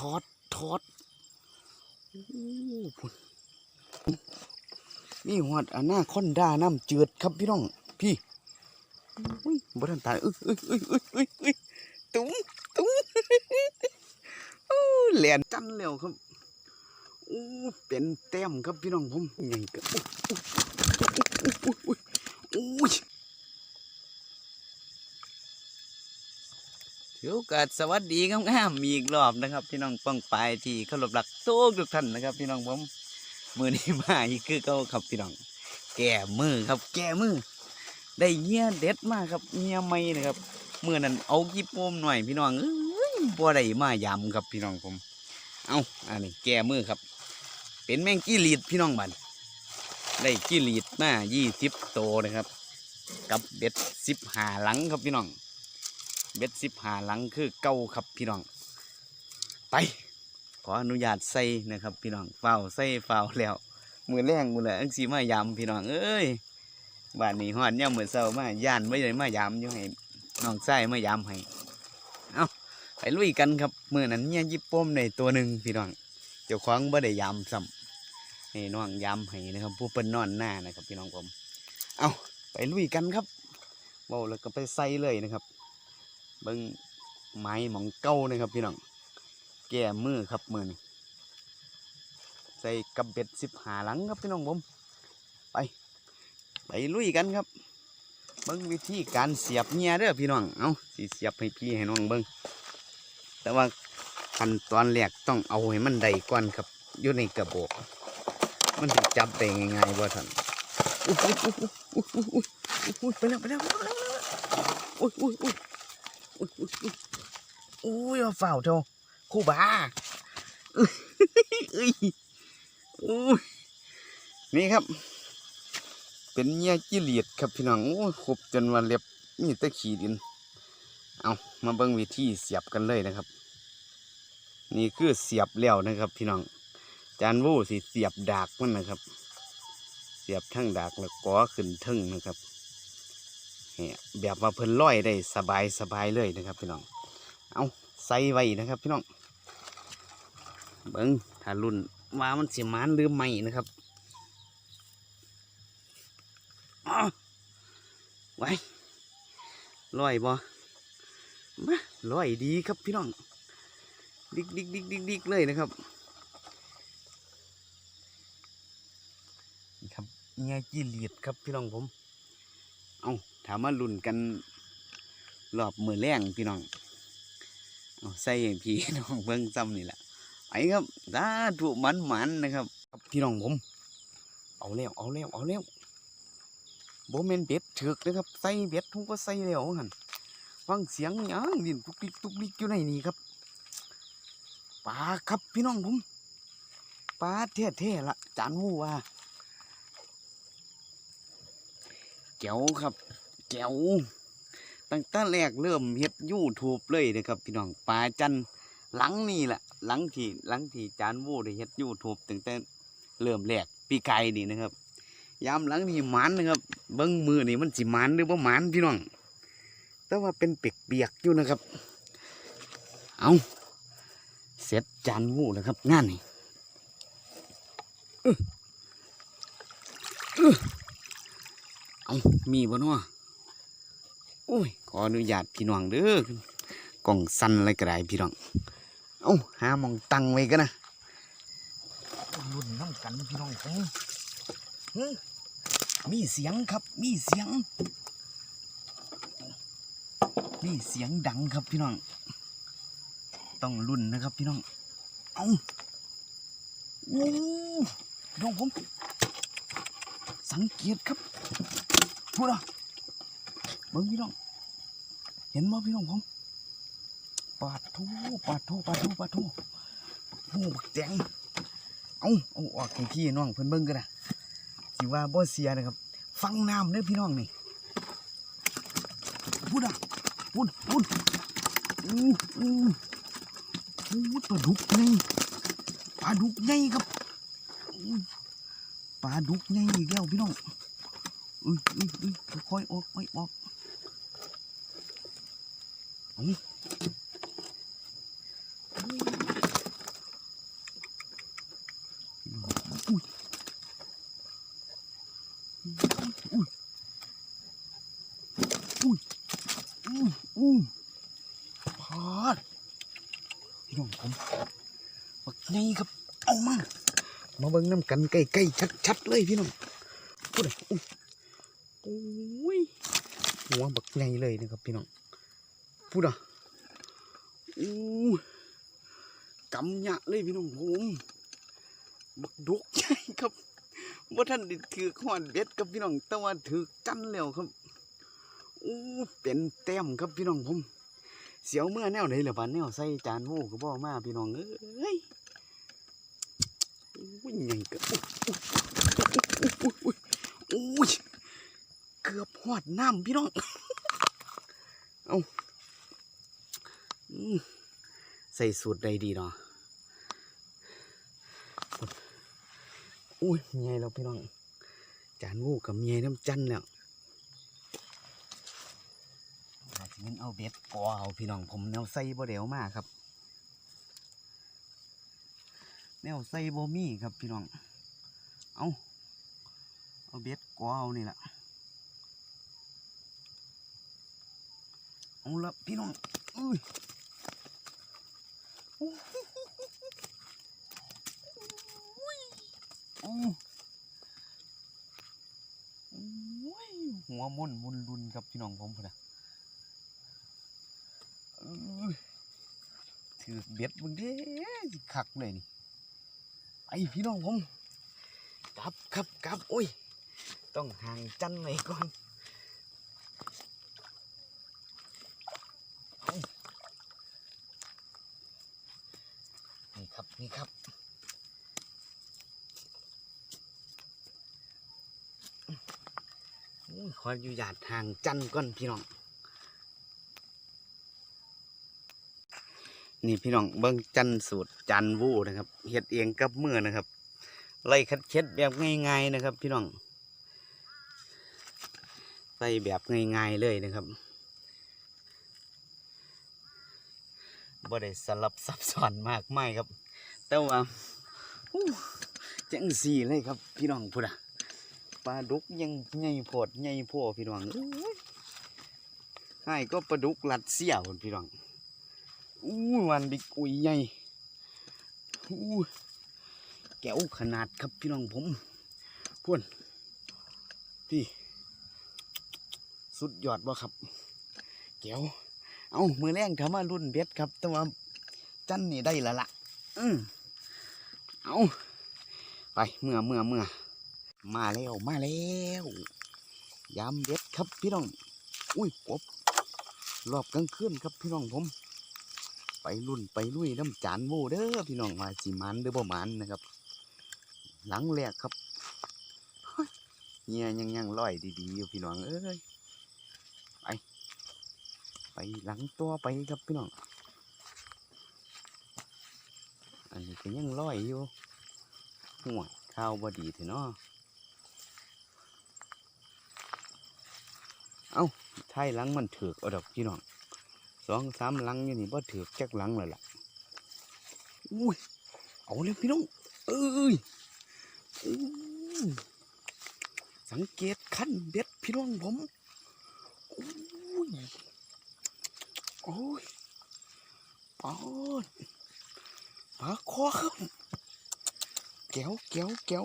ทอดทอดโอ้พุ่นนี่หอดอันหน้าคอนด้าน้ำเจือดครับพี่น้องพี่อุ้ยบ่ทันตายเอ้ยเอ้ยเอ้ยเอ้ยเอ้ยเอ้ยตุ้มตุ้มโอ้แหลนจันแล้วครับโอ้เป็นแต้มครับพี่น้องผมใหญ่กับโอ้โอ้โอ้โอ้โอ้ย ถือโอ กาสวัสดีงามๆมีอีกรอบนะครับ พี่น้องป้องปลายที่เคารพรักทุกทุกท่านนะครับ พี่น้องผมมือนี้มาอีกคือเก่าครับพี่น้อง แก่มือครับ แก่มือ ได้เงี้ยเด็ดมากครับเงี้ยไม่นะครับเมื่อนั้นเอากีโปมหน่อยพี่น้องเอ้ยบ่ได้มายำครับพี่น้องผม เอาอันนี้แก่มือครับ เป็นแมงกี้ลีดพี่น้องบันได้กี้ลีดมายี่สิบโตวนะครับ กับเบ็ดสิบหาหลังครับพี่น้อง เบ็ดสิบหาหลังคือเก้าครับพี่น้อง ไป ขออนุญาตใส่นะครับ พี่น้องเฝ้าใส่เฝ้าแล้ว มือแรงมือแหละอังสีมายำพี่น้องเอ้ยบ้านนี้ฮอดย่ำมือนเศร้ามาย่านไม่ได้มายำอยู่ให้น้องไส้มายำให้เอาไปลุยกันครับมือนั้นเนี่ยยิบป้มในตัวหนึ่งพี่น้องเจ้าของบ่ได้ยำซ้ำให้น้องยำให้นะครับ ผู้เป็นนอนหน้านะครับ พี่น้องผมเอาไปลุยกันครับเบาแล้วก็ไปใส่เลยนะครับ เบิ้งไม้หมองเก้านะครับพี่น้องแก่มือครับมือนี่ใส่กับเบ็ดสิบหาหลังครับพี่น้องผมไป ไปลุยกันครับ เบิ้งวิธีการเสียบเงียเด้อพี่น้องเอาสิเสียบให้พี่ให้น้องเบิ้งแต่ว่าขั้นตอนแรกต้องเอาให้มันได้ก่อนครับอยู่ในกระบอกมันจับได้ง่ายๆบ่ท่านอุ้ยอุ้ยอุ้ยอุ้ยอุ้ยอุ้ยไปแล้วไปแล้วไปแล้วอุ้ยอุ้ยอุ้ย อุ้ยอุ้ยอุ้ยอุ้ยมาเฝ้าเจ้าคู่บ้าอุ้ยอุ้ยนี่ครับ เป็นเงี้ยจิเลียดครับพี่น้องโอ้ครบจนวันเล็บมีตะขีดิน เอามาเบิ่งวิธีเสียบกันเลยนะครับ นี่คือเสียบแล้วนะครับ พี่น้อง จานวูสิเสียบดากมันนะครับ เสียบทั้งดากแล้วก็ขึ้นทึ่งนะครับ นี่แบบว่าเพิ่นร้อยได้สบายสบายเลยนะครับพี่น้อง เอาใส่ไว้นะครับพี่น้อง เบิ้งถ้ารุ่นว่ามันสิมานหรือไม่นะครับอ้อไว้ร้อยบ่มาร้อยดีครับพี่น้อง ดิกดิกดิกดิกดิกเลยนะครับนี่ครับเงี้ยจีเลียดครับพี่น้องผม เอาถามมาลุ่นกันรอบมือแรงพี่น้องเอาใส่พี่น้องเบิ่งซ้ำนี่แหละไปครับสาธุมันมันๆนะครับพี่น้องผม เอาแล้วเอาแล้วเอาแล้วโบเมนเบ็ดถึกนะครับใส่เบ็ดผมก็ใส่แล้วหันฟังเสียงยังดินตุกดิกตุกดิกอยู่ในนี้ครับปลาครับพี่น้องผมปลาแท้ๆละจานหูว่า แก้วครับ แก้วตั้งแต่แรกเริ่มเฮ็ดยูทูบเลยนะครับ พี่น้องปลาจันหลังนี่แหละหลังที่หลังที่จานวูได้เฮ็ดยูทูบตั้งแต่เริ่มแรกปีไก่นี่นะครับยามหลังนี่มันนะครับเบิ้งมือนี่มันสิมันหรือบ่หมันพี่น้อง แต่ว่าเป็นเปียกเปียกๆอยู่นะครับ เอาเสร็จจานวูแล้วครับงานนี่อื้ออื้อ เอามีบ่เนาะโอ้ย ขออนุญาตพี่น้องเด้อกล่องสั่นอะไรก็ได้พี่น้อง เอาหามองตังไว้กันนะรุ่นน้ำกันพี่น้องผมหึมีเสียงครับ มีเสียง มีเสียงดังครับพี่น้อง ต้องรุ่นนะครับพี่น้อง เอาโอ้พี่น้องผม สังเกตครับ พูดอะเบิ้งพี่น้อง เห็นไหมพี่น้องผมปาดทูปาดทูปาดทูปาดทูโอ้บักแจงเอาเอาออกให้พี่น้องเพิ่อนเบิ้งกันนะสิว่าบ่เสียนะครับ ฟังน้ำเด้อพี่น้องนี่พูดอะพูดพูดอู้อู้อู้ปลาดุกไงปลาดุกไงครับปลาดุกไงอีกแล้วพี่น้อง อืมอืมอืมค่อยออกค่อยออกเอาอุ้ยอุ้ยอุ้ยอุ้ยอุ้ยพาดพี่น้องผมปักไงครับเอามามาเบิ้งน้ำกันใกล้ๆชัดๆเลยพี่น้องพูดเลยอุ้ย โอ้ยหัวบักไงเลยนะครับพี่น้องพูดอะอู้กำยะเลยพี่น้องผมบักดุกใหญ่ครับว่าท่านถือขวานเบ็ดกับพี่น้องแต่ว่าถือกันแล้วครับอู้เป็นแต้มครับพี่น้องผม เสียวเมื่อแนวไหนหรือบ้านแนวใส่จานโม่ก็บอกมาพี่น้องเอ้ยอุ้ยใหญ่ก็อุ้ยอุ้ยอุ้ยอุ้ยอุ้ย กือบหอดน้ำพี่น้อง เอาอืมใส่สูตรใดดีเนาะอุ้ยใหญ่แล้วพี่น้อง จานโม่กับเมียน้ำจันแล้วอาจจะเป็นเอาเบ็ดกอเอาพี่น้องผมแนวใส่บ่เดียวมากครับ แนวใส่บ่มีครับพี่น้อง เอาเอาเบ็ดกอเอานี่แหละ เอาละพี่น้องอุ้ยอู้อุ้ยหัวมุนมุนรุนครับพี่น้องผมพุ่นนะถือเบ็ดมึงเด้สิคักเลยนี่ไอพี่น้องผมกลับครับกลับโอ้ย ต้องห่างจันไว้ก่อนี่ครับนี่ครับอุ้ย ขออยู่หยาดหางจันก่อนพี่น้อง นี่พี่น้องเบิ้งจันสูตรจันวูนะครับเฮ็ดเองกับมือนะครับ ไล่คัดเช็ดแบบง่ายๆนะครับ พี่น้องใส่แบบง่ายๆเลยนะครับบ่ได้สลับซับซ้อนมากไม่ครับ แต่ว่าอู้จังสีเลยครับ พี่น้องพูดอะ ปลาดุกยังใหญ่โพดใหญ่โพพี่น้องเอ้ยให้ก็ปลาดุกลัดเสียวพี่น้องอู้วันบิ๊กอุยใหญ่อู้แก้วขนาดครับพี่น้องผมพ่นพี่ สุดยอดบ่ครับแก้วเอามือแรงทำมารุ่นเบ็ดครับ แต่ว่าจันนี่ได้ละละอืมเอาไปเมื่อเมื่อเมื่อ มาแล้วมาแล้วยามเบ็ดครับพี่น้อง อุ้ยกบรอบกลางคืนครับพี่น้องผม ไปรุ่นไปลุยน้ำจานโวเด้อพี่น้องว่าสิมันหรือบ่มันนะครับ หลังแรกครับเฮียยังยังลอยดีๆอยู่พี่น้องเอ้ยไปไปหลังตัวไปครับพี่น้อง อันนี้ก็ยังลอยอยู่หัวข้าวบดีเถอะเนาะเอ้าไทยหลังมันถือกเอาดอกพี่น้องสองสามหลังอยู่นี่บ่ถือกจักหลังเลยล่ะอุ้ยเอาเลยพี่น้องเอ้ยสังเกตขั้นเบ็ดพี่น้องผมโอ้ยโอ้ยปอดปลาคอครับแก้วแก้วแก้ว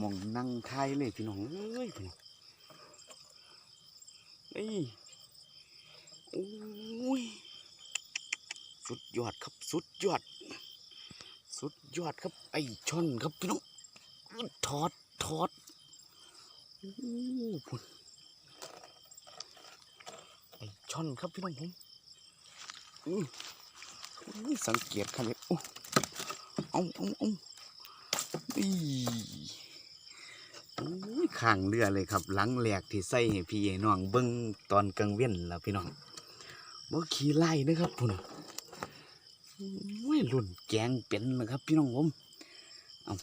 มองนั่งทายเลยพี่น้องเอ้ยพี่น้อง เอ้โอ้ยสุดยอดครับสุดยอด สุดยอดครับ ไอช่อนครับพี่น้องถอดถอดโอ้พุ่นไอช่อนครับพี่น้องผมสังเกตครับเลยโอ้เอาเอาเอาอีโอ้ ข้างเรือเลยครับ หลังแหลกที่ใส่ให้พี่ให้น้องเบิ้งตอนกลางเว้นแล้วพี่น้องบ่ขี่ไล่นะครับพุ่นน่ะโอ้ยรุ่นแกงเป็นนะครับ พี่น้องผมเอา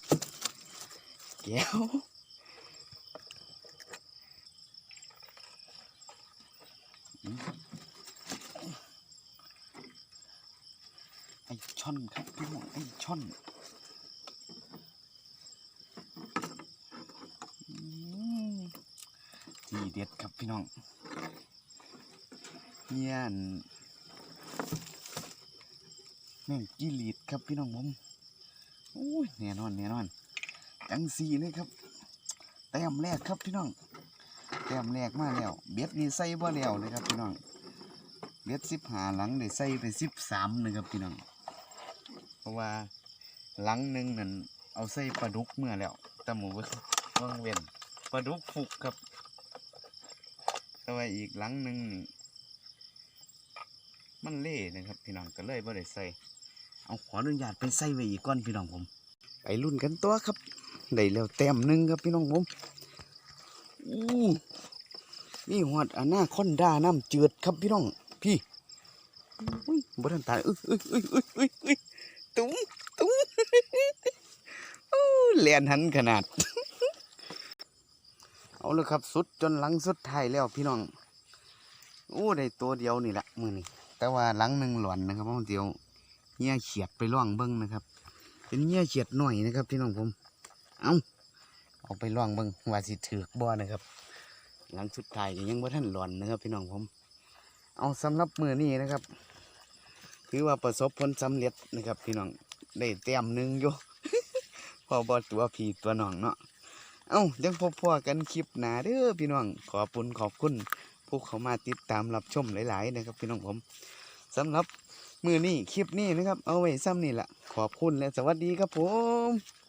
แก้วไอช่อนครับพี่น้องไอช่อนอืมที เด็ดครับพี่น้องเฮียนแม่งกิลีดครับพี่น้องผมโอ้ยแน่นอนแน่นอนจังสีเลยครับแต้มแรกครับพี่น้องแต้มแรกมาแล้วเบ็ดนี่ใส่บ่แล้วเลยครับพี่น้องเบ็ดสิบหาหลังได้ใส่ไปสิบสามนะครับพี่น้อง เพราะว่าหลังหนึ่งนั่นเอาใส่ปลาดุกเมื่อแล้วแต่หมูว่างเว้นปลาดุกฟุกครับ แต่ว่าอีกหลังหนึ่งนี่มันเล่นะครับ พี่น้องก็เลยบ่ได้ใส่เอาขออนุญาตไปใส่ไว้อีกก้อนพี่น้องผม ไปรุ่นกันตัวครับได้แล้วแต้มหนึ่งครับพี่น้องผมอู้นี่หอดอันหน้าคอนด้าน้ำจืดครับพี่น้องพี่อุ้ยบ่ทันตายเอ้ยเอ้ยเอ้ยเอ้ยเอ้ยเอ้ยตุ้มตุ้มอู้แลนหันขนาด เอาเลยครับสุดจนหลังสุดท้ายแล้วพี่น้องอู้ได้ตัวเดียวนี่แหละมือนี่แต่ว่าหลังหนึ่งหลอนนะครับเพราะว่าเดียวเงี้ยเฉียดไปล่องเบิ้งนะครับ เป็นเงี้ยเฉียดหน่อยนะครับพี่น้องผม เอาเอาไปล่องเบิ้งว่าสิถือกบ่อนะครับ หลังสุดท้ายยังว่าท่านหลอนนะครับ พี่น้องผม เอาสำหรับมือนี้นะครับ ถือว่าประสบผลสำเร็จนะครับ พี่น้องได้แต้มหนึ่งอยู่พอบอตัวพี่ตัวน้องเนาะ เอ้ายังพบพ่อกันคลิปหนาเด้อพี่น้องขอบคุณขอบคุณผู้เขามาติดตามรับชมหลาย ๆ นะครับ พี่น้องผมสำหรับมือนี้คลิปนี้นะครับ เอาไว้ซ้ำนี่แหละขอบคุณและสวัสดีครับผม